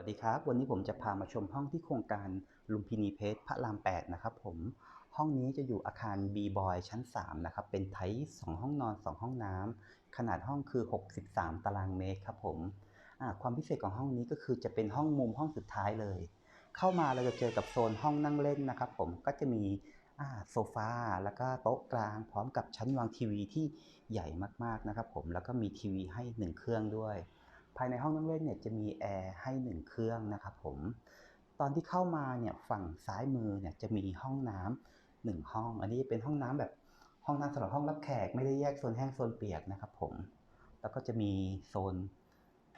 วัสดีครับ วันนี้ผมจะพามาชมห้องที่โครงการลุมพินีเพชรพระราม 8 นะครับผม ห้องนี้จะอยู่อาคาร B Boy ชั้น 3 นะครับ เป็นไทป์2ห้องนอน 2 ห้องน้ำ ขนาดห้องคือ 63 ตารางเมตรครับผมความพิเศษของห้องนี้ก็คือจะเป็นห้องมุมห้องสุดท้ายเลย เข้ามาเราจะเจอกับโซนห้องนั่งเล่นนะครับผม ก็จะมีโซฟาแล้วก็โต๊ะกลางพร้อมกับชั้นวางทีวีที่ใหญ่มากๆนะครับผม แล้วก็มีทีวีให้ 1 เครื่องด้วย ภายในห้องนั่งเล่นเนี่ยจะมีแอร์ให้1เครื่องนะครับผมตอนที่เข้ามาเนี่ยฝั่งซ้ายมือเนี่ยจะมีห้องน้ำหนึ่งห้อง อันนี้เป็นห้องน้ำแบบห้องน้ำสำหรับห้องรับแขกไม่ได้แยกโซนแห้งโซนเปียกนะครับผมแล้วก็จะมีโซน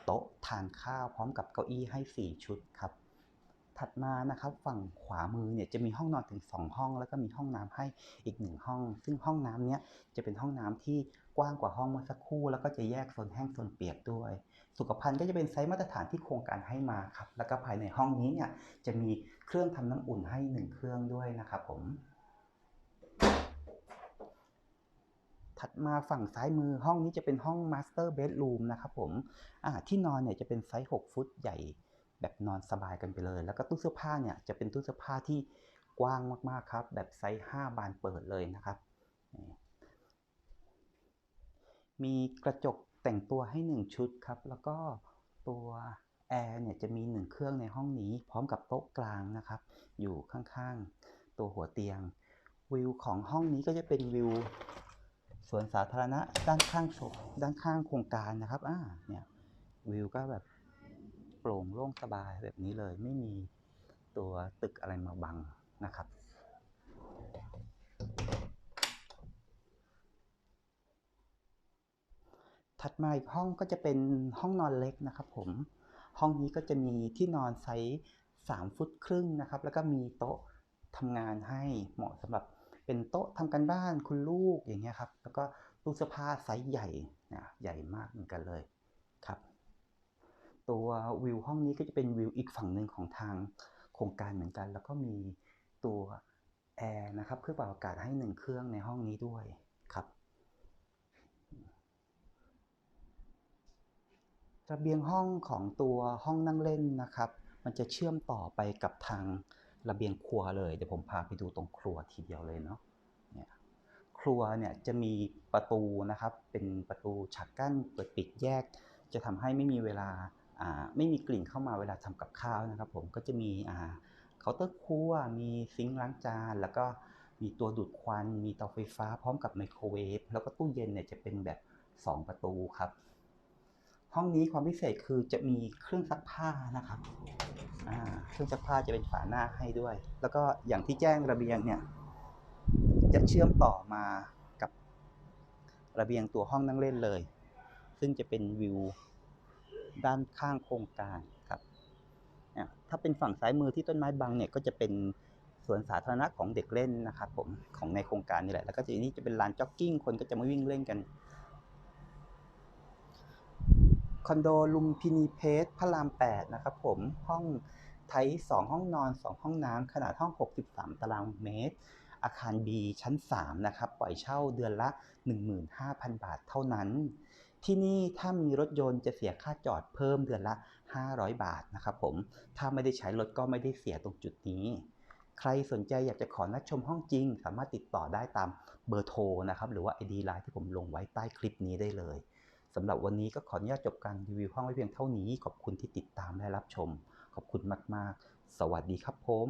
โต๊ะทานข้าวพร้อมกับเก้าอี้ให้ 4 ชุดครับ ถัดมานะครับฝั่งขวามือเนี่ยจะมีห้องนอนถึง 2 ห้อง แล้วก็มีห้องน้ำให้อีก 1 ห้อง ซึ่งห้องน้ำเนี้ยจะเป็นห้องน้ำที่กว้างกว่าห้องเมื่อสักครู่ แล้วก็จะแยกโซนแห้งโซนเปียกด้วย สุขภัณฑ์ก็จะเป็นไซส์มาตรฐานที่โครงการให้มาครับแล้วก็ภายในห้องนี้เนี่ยจะมีเครื่องทำน้ำอุ่นให้ 1 เครื่องด้วยนะครับผมถัดมาฝั่งซ้ายมือห้องนี้จะเป็นห้องมาสเตอร์เบดรูมนะครับผมที่นอนเนี่ยจะเป็นไซส์ 6 ฟุตใหญ่ แบบนอนสบายกันไปเลย แล้วก็ตู้เสื้อผ้าเนี่ยจะเป็นตู้เสื้อผ้าที่กว้างมากๆครับ แบบไซส์5บานเปิดเลยนะครับ มีกระจกแต่งตัวให้ 1 ชุดครับ แล้วก็ตัวแอร์เนี่ยจะมี 1 เครื่องในห้องนี้ พร้อมกับโต๊ะกลางนะครับ อยู่ข้างๆ ตัวหัวเตียง วิวของห้องนี้ก็จะเป็นวิวสวนสาธารณะด้านข้างด้านข้างโครงการนะครับอ่าเนี่ยวิวก็แบบ โปร่งโล่งสบายแบบนี้เลยไม่มีตัวตึกอะไรมาบังนะครับ ถัดมาอีกห้องก็จะเป็นห้องนอนเล็กนะครับผมห้องนี้ก็จะมีที่นอนไซส์3ฟุตครึ่งนะครับ แล้วก็มีโต๊ะทำงานให้เหมาะสำหรับเป็นโต๊ะทำการบ้านคุณลูกอย่างเงี้ยครับ แล้วก็ตู้เสื้อผ้าไซส์ใหญ่นะใหญ่มากเหมือนกันเลยครับ ตัววิวห้องนี้ก็จะเป็นวิวอีกฝั่งหนึ่งของทางโครงการเหมือนกัน แล้วก็มีตัวแอร์นะครับเพื่อเป่าอากาศให้หนึ่งเครื่องในห้องนี้ด้วยครับ ระเบียงห้องของตัวห้องนั่งเล่นนะครับ มันจะเชื่อมต่อไปกับทางระเบียงครัวเลย เดี๋ยวผมพาไปดูตรงครัวทีเดียวเลยเนาะเนี่ยครัวเนี่ยจะมีประตูนะครับ เป็นประตูฉากกั้นเปิดปิดแยก จะทำให้ไม่มีเวลา ไม่มีกลิ่นเข้ามาเวลาทำกับข้าวนะครับผมก็จะมีเคาน์เตอร์ครัวมีซิงค์ล้างจาน แล้วก็มีตัวดูดควัน มีเตาไฟฟ้าพร้อมกับไมโครเวฟแล้วก็ตู้เย็นเนี่ยจะเป็นแบบ 2 ประตูครับ ห้องนี้ความพิเศษคือจะมีเครื่องซักผ้านะครับเครื่องซักผ้าจะเป็นฝาหน้าให้ด้วย แล้วก็อย่างที่แจ้งระเบียงเนี่ยจะเชื่อมต่อมากับระเบียงตัวห้องนั่งเล่นเลย ซึ่งจะเป็นวิว ด้านข้างโครงการครับถ้าเป็นฝั่งซ้ายมือที่ต้นไม้บังเนี่ยก็จะเป็นสวนสาธารณะของเด็กเล่นนะครับผมของในโครงการนี่แหละ แล้วก็ทีนี้จะเป็นลานจ็อกกิ้งคนก็จะมาวิ่งเล่นกันคอนโดลุมพินีเพชรพระราม 8 นะครับผมห้องไทย2ห้องนอน 2 ห้องน้ำขนาดห้อง 63 ตารางเมตร อาคาร B ชั้น 3 นะครับ ปล่อยเช่าเดือนละ 15,000 บาทเท่านั้น ที่นี่ถ้ามีรถยนต์จะเสียค่าจอดเพิ่มเดือนละ 500 บาทนะครับผม ถ้าไม่ได้ใช้รถก็ไม่ได้เสียตรงจุดนี้ ใครสนใจอยากจะขอนัดชมห้องจริง สามารถติดต่อได้ตามเบอร์โทรนะครับ หรือว่า ID Line ที่ผมลงไว้ใต้คลิปนี้ได้เลยสำหรับวันนี้ก็ขออนุญาตจบการรีวิวห้องไว้เพียงเท่านี้ ขอบคุณที่ติดตามและรับชม ขอบคุณมาก ๆ สวัสดีครับผม